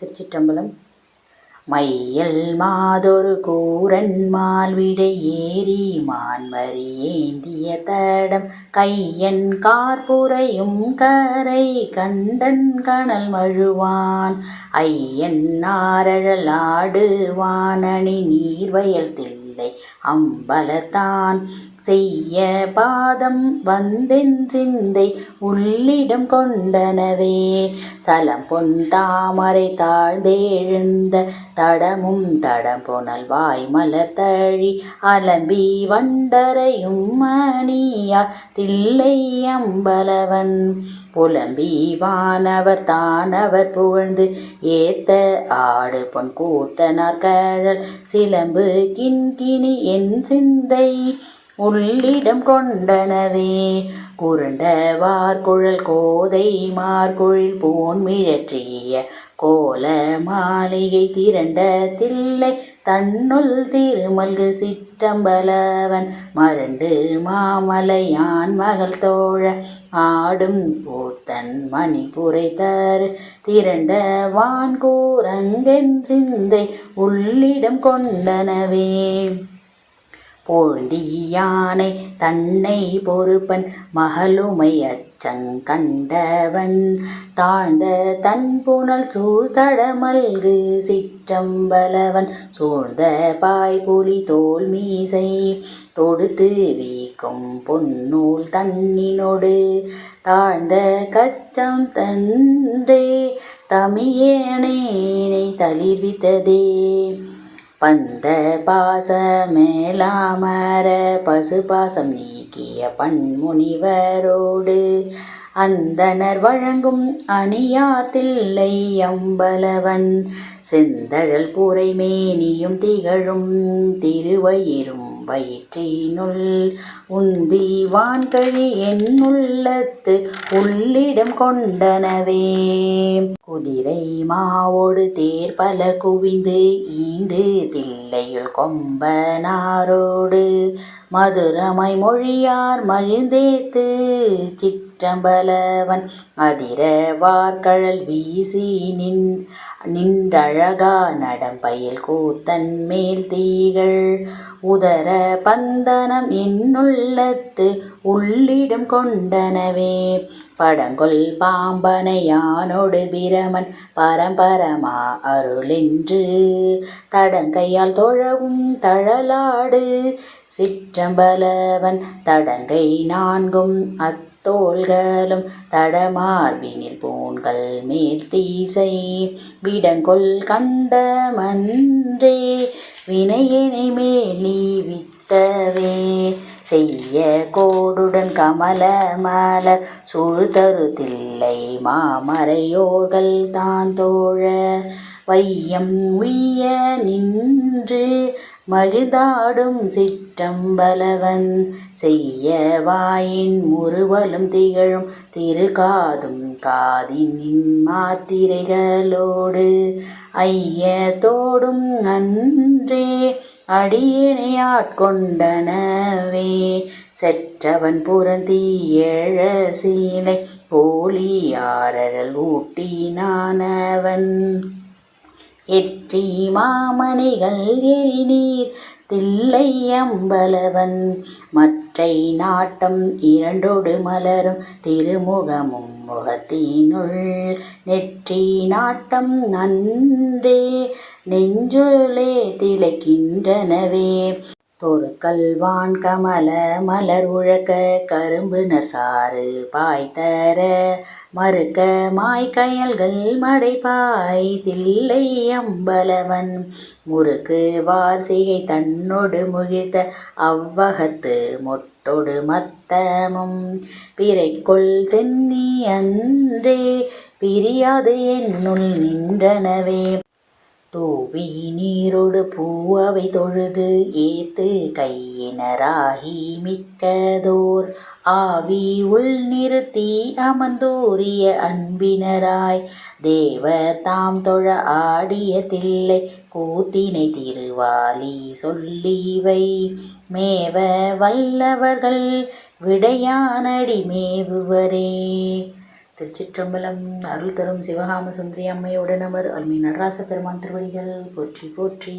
திருச்சிற்றம்பலம். மையல் மாதொரு கூரன் மால்விடை ஏறி மான்மரி ஏந்திய தடம். கையன் கார்புரையும் கரை கண்டன் கணல் மழுவான். ஐயன் நாரழல் ஆடுவானணி நீர்வயல் தில் தில்லை அம்பலத்தான் செய்ய பாதம் வந்தென் சிந்தை உள்ளிடம் கொண்டனவே. சலம் பொன் தாமரை தாழ்ந்தெழுந்த தடமும் தடம் புனல் வாய் மலர் தழி அலம்பி வண்டரையும் மணியா தில்லை அம்பலவன். புலம்பி வானவர் தானவர் புகழ்ந்து ஏத்த ஆடு பொன் கூத்தனார் கழல் சிலம்பு கிண்கிணி என் சிந்தை உள்ளிடம் கொண்டனவே. குருண்ட வார்குழல் கோதை மார்குழில் போன் மிழற்றிய கோல மாளிகை திரண்ட தில்லை தன்னுள் திருமல்கு சிற்றம்பலவன். மருண்டு மாமலையான் மகள் தோழ ஆடும் பூத்தன் மணிப்புரை தரு திரண்ட வான்கூரங்கன் சிந்தை உள்ளிடம் கொண்டனவே. பொழுதியானை தன்னை பொறுப்பன் மகளுமை அச்சங்கண்டவன் தாழ்ந்த தன் புனல் சூழ்தடமல்கு சிற்றம்பலவன். சூழ்ந்த பாய்புலி தோல் மீசை தொடுத்து வீக்கும் பொன்னூல் தன்னினோடு. தாழ்ந்த கச்சம் தன்றே தமியேனை தளிர்வித்ததே. வந்த பாசமேலாமர பசு பாசம் நீக்கிய பன்முனிவரோடு அந்தனர் வழங்கும் அணியாத்தில்லை அம்பலவன். செந்தழல் பூரை மேனியும் திகழும் திருவயிரும் வயிற்றினுள் உந்தி வான்கழி என்னுள்ளத்து உள்ளிடம் கொண்டனவே. குதிரை மாவோடு தேர் பல குவிந்து ஈண்டு தில்லையுள் கொம்பனாரோடு மதுரமை மொழியார் மகிழ்ந்தேத்து சிற்றம்பலவன் அதிர வார்கழல் வீசி நின் நின்றழகா நடம்பயில் கூத்தன் மேல் தீகள் உதர பந்தனம் என்னுள்ளத்து உள்ளிடம் கொண்டனவே. படங்கொள் பாம்பனையானோடு பிரமன் பரம்பரமா அருளென்று தடங்கையால் தொழவும் தழலாடு சிற்றம்பலவன் தடங்கை நான்கும் அத்தோள்களும் தடமார்பினில் பூண்கள் மேல் தீசை. விடங்கொள் கண்டமன்றே வினையினை மேலீவித்தவே செய்ய கோடுடன் கமல மலர் சுழ்தருதில்லை மாமரையோர்கள் தான் தோழ வையம் உய்ய நின்று மகிழ்ந்தாடும் சிற்றம்பலவன். செய்ய வாயின் முறுவலும் திகழும் திருகாதும் காதினின் மாத்திரைகளோடு. ஐயத்தோடும் அன்றே அடியணையாட்கொண்டனவே செற்றவன் புறந்தி எழ சீலை போலியாரழல் ஊட்டினானவன். எற்றி மாமணிகள் எரிநீர் தில்லை அம்பலவன் மற்றை நாட்டம் இரண்டோடு மலரும் திருமுகமும் முகத்தினுள். நெற்றி நாட்டம் நந்தே நெஞ்சுளே திளைக்கின்றனவே. தொருக்கல்வான் கமல மலர் உழக்க கரும்பு நசாறு பாய்த்தர மறுக்க மாய்கயல்கள் மடைப்பாய் தில்லை அம்பலவன் முறுக்கு வார்சிகை தன்னோடு முழித்த அவ்வகத்து மொட்டொடு மத்தமும் பிறைக்குள் சென்னி அன்றே பிரியாது என்னுள் நின்றனவே. தூவி நீரோடு பூவவை தொழுது ஏத்து கையினராகி மிக்கதோர். ஆவி உள் நிறுத்தி அமர்ந்தோரிய அன்பினராய் தேவர் தாம் தொழ ஆடிய தில்லை கூத்தினை திருவாலி சொல்லிவை. மேவ வல்லவர்கள் விடையானடி மேவுவரே. திருச்சிற்றம்பலம் அருள் தரும் சிவகாம சுந்தரி அம்மையுடன் அமர் அருமை நடராச பெருமான் திருவடிகள் போற்றி போற்றி.